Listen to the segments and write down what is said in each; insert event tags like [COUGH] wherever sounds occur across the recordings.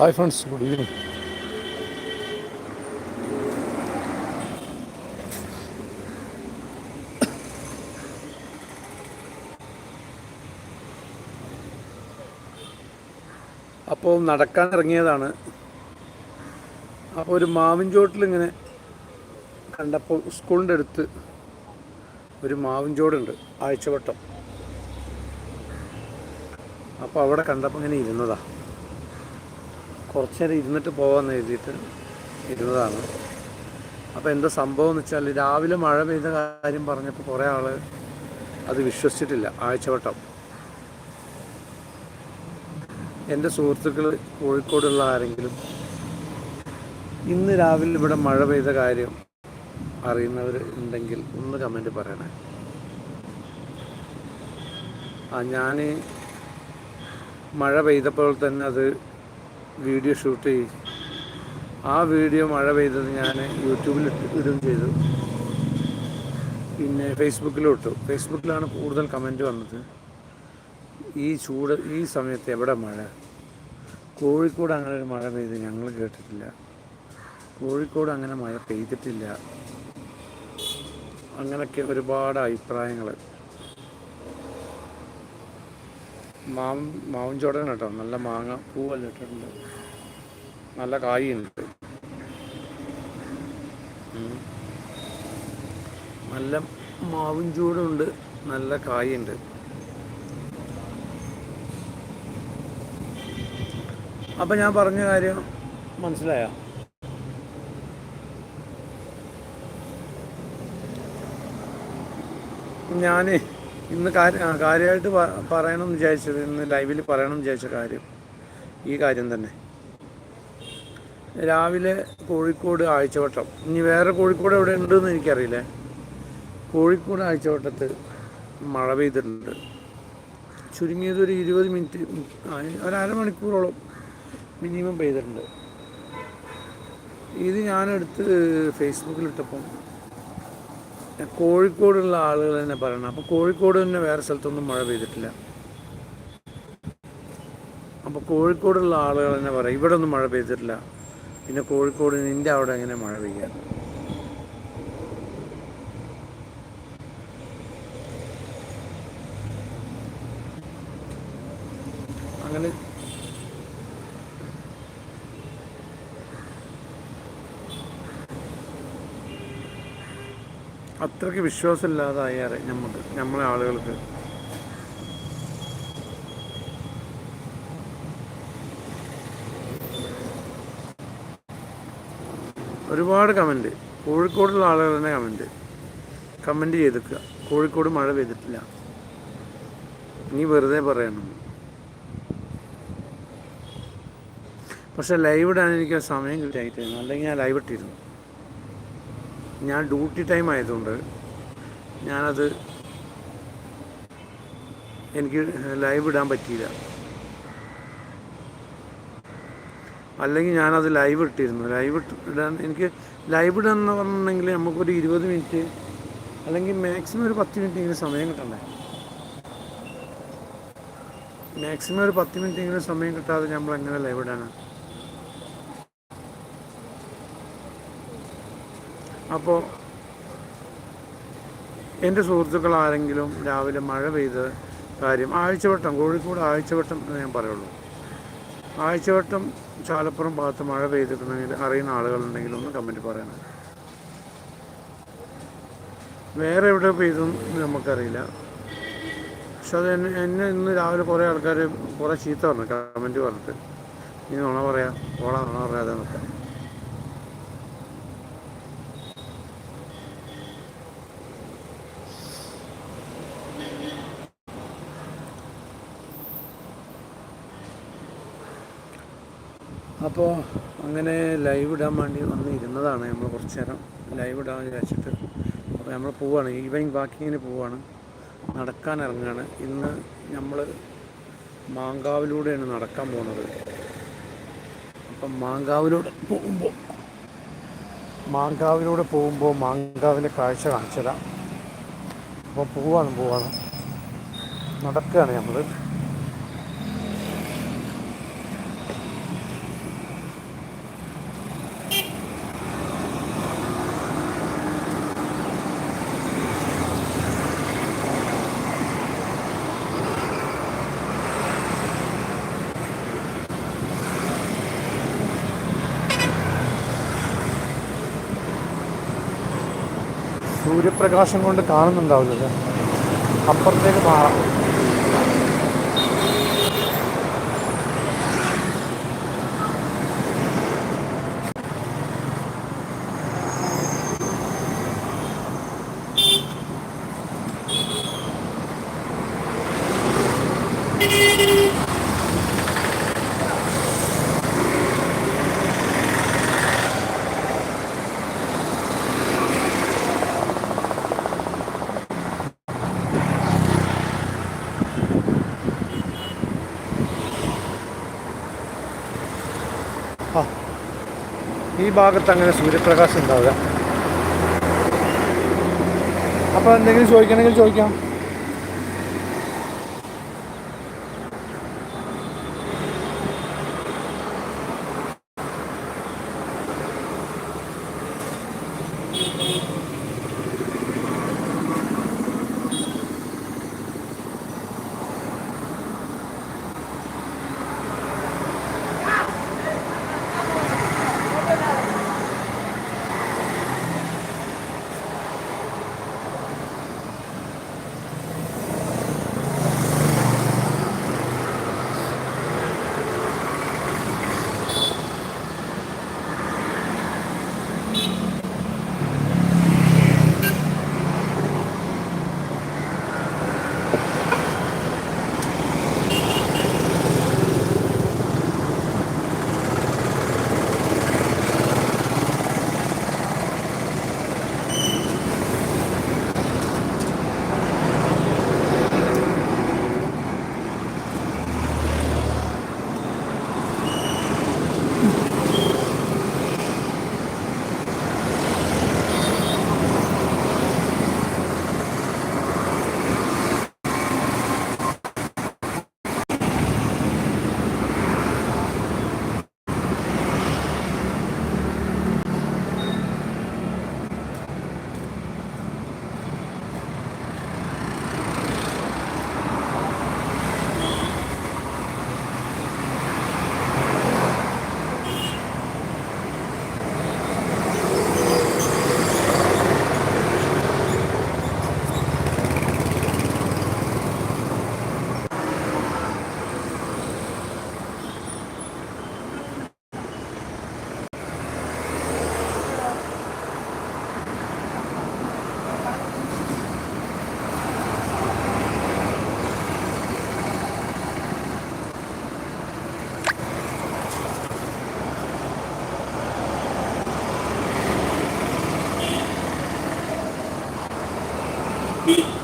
Hi friends good evening. അപ്പോൾ നടക്കാൻ ഇറങ്ങിയതാണ്. അപ്പോൾ ഒരു മാവിൻ ചോട്ടിലിങ്ങനെ കണ്ടപ്പോൾ സ്കൂളിന്റെ അടുത്ത് ഒരു മാവിൻ ചോടുണ്ട് ആഴ്ചവട്ടം. അപ്പോൾ അവിടെ കണ്ടപ്പോൾ ഇങ്ങനെ ഇരുന്നതാ. കുറച്ച് നേരം ഇരുന്നിട്ട് പോകാമെന്ന് എഴുതിയിട്ട് ഇരുന്നതാണ്. അപ്പോൾ എന്താ സംഭവം എന്ന് വെച്ചാൽ രാവിലെ മഴ പെയ്ത കാര്യം പറഞ്ഞപ്പോൾ കുറേ ആൾ അത് വിശ്വസിച്ചിട്ടില്ല. ആഴ്ചവട്ടം. എന്റെ സുഹൃത്തുക്കൾ കോഴിക്കോടുള്ള ആരെങ്കിലും ഇന്ന് രാവിലെ ഇവിടെ മഴ പെയ്ത കാര്യം അറിയുന്നവർ ഉണ്ടെങ്കിൽ ഒന്ന് കമന്റ് പറയണേ. ആ ഞാൻ മഴ പെയ്തപ്പോൾ തന്നെ അത് വീഡിയോ ഷൂട്ട് ചെയ്യും. ആ വീഡിയോ മഴ പെയ്തത് ഞാൻ യൂട്യൂബിൽ ഇടുകയും ചെയ്തു. പിന്നെ ഫേസ്ബുക്കിലും ഇട്ടു. ഫേസ്ബുക്കിലാണ് കൂടുതൽ കമന്റ് വന്നത്. ഈ ചൂട് ഈ സമയത്ത് എവിടെ മഴ? കോഴിക്കോട് അങ്ങനെ ഒരു മഴ പെയ്ത് ഞങ്ങൾ കേട്ടിട്ടില്ല. കോഴിക്കോട് അങ്ങനെ മഴ പെയ്തിട്ടില്ല. അങ്ങനെയൊക്കെ ഒരുപാട് അഭിപ്രായങ്ങൾ. മാവും മാവും കേട്ടോ. നല്ല മാങ്ങ പൂവെല്ലാം ഇട്ടിട്ടുണ്ട്. നല്ല കായുണ്ട്. നല്ല മാവും ചൂടുണ്ട് നല്ല കായുണ്ട്. അപ്പം ഞാൻ പറഞ്ഞ കാര്യം മനസ്സിലായോ? ഞാൻ ഇന്ന് കാര്യ കാര്യമായിട്ട് പറയണം എന്ന് വിചാരിച്ചത് ഇന്ന് ലൈവിൽ പറയണം എന്ന് വിചാരിച്ച കാര്യം. ഈ കാര്യം തന്നെ. രാവിലെ കോഴിക്കോട് ആഴ്ചവട്ടം. ഇനി വേറെ കോഴിക്കോട് എവിടെ ഉണ്ടെന്ന് എനിക്കറിയില്ലേ. കോഴിക്കോട് ആഴ്ചവട്ടത്ത് മഴ പെയ്തിട്ടുണ്ട്. ചുരുങ്ങിയത് ഒരു ഇരുപത് മിനിറ്റ് ഒരമണിക്കൂറോളം മിനിമം പെയ്തിട്ടുണ്ട്. ഇത് ഞാനെടുത്ത് ഫേസ്ബുക്കിലിട്ടപ്പം കോഴിക്കോടുള്ള ആളുകൾ തന്നെ പറയണം. അപ്പോൾ കോഴിക്കോട് തന്നെ വേറെ സ്ഥലത്തൊന്നും മഴ പെയ്തിട്ടില്ല. അപ്പോൾ കോഴിക്കോടുള്ള ആളുകൾ തന്നെ പറയും ഇവിടെ ഒന്നും മഴ പെയ്തിട്ടില്ല. പിന്നെ കോഴിക്കോട് നിന്റെ അവിടെ എങ്ങനെ മഴ പെയ്യാൻ അങ്ങനെ അത്രയ്ക്ക് വിശ്വാസമില്ലാതായി അറിയാം നമുക്ക് നമ്മളെ ആളുകൾക്ക്. ഒരുപാട് കമന്റ് കോഴിക്കോടുള്ള ആളുകൾ തന്നെ കമന്റ് കമന്റ് ചെയ്തേക്കുക. കോഴിക്കോട് മഴ പെയ്തിട്ടില്ല. നീ വെറുതെ പറയണം. പക്ഷെ ലൈവ് ഇടാൻ എനിക്ക് സമയം കിട്ടിയായിട്ടായിരുന്നു അല്ലെങ്കിൽ ഞാൻ ലൈവ് ഇട്ടിരുന്നു. ഞാൻ ഡ്യൂട്ടി ടൈം ആയതുകൊണ്ട് ഞാനത് എനിക്ക് ലൈവ് ഇടാൻ പറ്റിയില്ല. അല്ലെങ്കിൽ ഞാനത് ലൈവ് ഇട്ടിരുന്നു. ലൈവ് ഇടാൻ എനിക്ക് ലൈവ് ഇടാൻ എന്ന് പറഞ്ഞിട്ടുണ്ടെങ്കിൽ നമുക്കൊരു ഇരുപത് മിനിറ്റ് അല്ലെങ്കിൽ മാക്സിമം ഒരു പത്ത് മിനിറ്റ് എങ്കിലും സമയം കിട്ടണ്ടേ? മാക്സിമം ഒരു പത്ത് മിനിറ്റ് എങ്കിലും സമയം കിട്ടാതെ നമ്മൾ എങ്ങനെ ലൈവ് ഇടാനാണ് അപ്പോൾ എന്റെ സുഹൃത്തുക്കൾ ആരെങ്കിലും രാവിലെ മഴ പെയ്ത് കാര്യം ആഴ്ചവട്ടം കോഴിക്കോട് ആഴ്ചവട്ടം എന്ന് ഞാൻ പറയുള്ളൂ. ആഴ്ചവട്ടം ചാലപ്പുറം ഭാഗത്ത് മഴ പെയ്തിട്ടുണ്ടെങ്കിൽ അറിയുന്ന ആളുകളുണ്ടെങ്കിൽ ഒന്ന് കമന്റ് പറയണം. വേറെ എവിടെ പെയ്തെന്ന് നമുക്കറിയില്ല. പക്ഷെ അത് എന്നെ എന്നെ ഇന്ന് രാവിലെ കുറേ ആൾക്കാർ കുറേ ചീത്ത പറഞ്ഞു കമന്റ് പറഞ്ഞിട്ട്. ഇനി നുണ പറയാം ഓളാ നുണ പറയാതെ നിൽക്കാം. അപ്പോൾ അങ്ങനെ ലൈവ് ഇടാൻ വേണ്ടി വന്ന് ഇരുന്നതാണ് നമ്മൾ കുറച്ച് നേരം. ലൈവ് ഇടാൻ വിചാരിച്ചിട്ട്. അപ്പോൾ നമ്മൾ പോവുകയാണ് ഈവനിങ് വാക്കിങ്ങിന് പോവുകയാണ് നടക്കാൻ ഇറങ്ങുകയാണ് ഇന്ന് നമ്മൾ മാങ്കാവിലൂടെയാണ് നടക്കാൻ പോകുന്നത്. അപ്പം മാങ്കാവിലൂടെ പോകുമ്പോൾ മാങ്കാവിലൂടെ പോകുമ്പോൾ മാങ്കാവിലെ കാഴ്ച കാണിച്ചതാണ് അപ്പോൾ പോവാണ് പോവാണ്. നടക്കുകയാണ് നമ്മൾ സൂര്യപ്രകാശം കൊണ്ട് കാണുന്നുണ്ടാവില്ല അപ്പുറത്തേക്ക് മാറാം. ആ. ഈ ഭാഗത്ത് അങ്ങനെ സൂര്യപ്രകാശം ഉണ്ടാവുക അപ്പോൾ എന്തെങ്കിലും ചോദിക്കണമെങ്കിൽ ചോദിക്കാം. 你 [LAUGHS]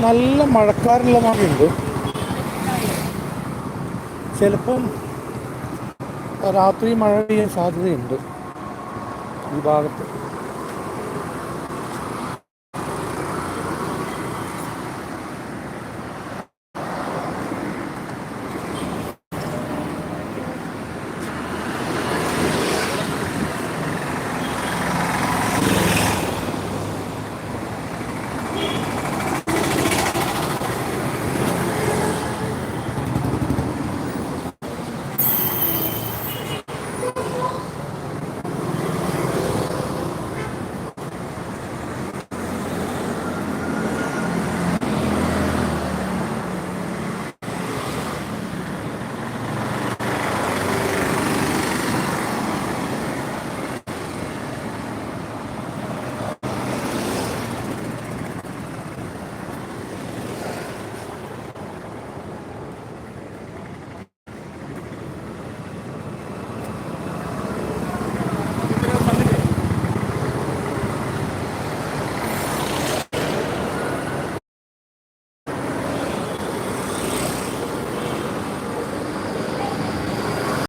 നല്ല മഴക്കാരുള്ള മാതിരിയുണ്ട് ചിലപ്പം രാത്രി മഴ പെയ്യാൻ സാധ്യതയുണ്ട് ഈ ഭാഗത്ത്.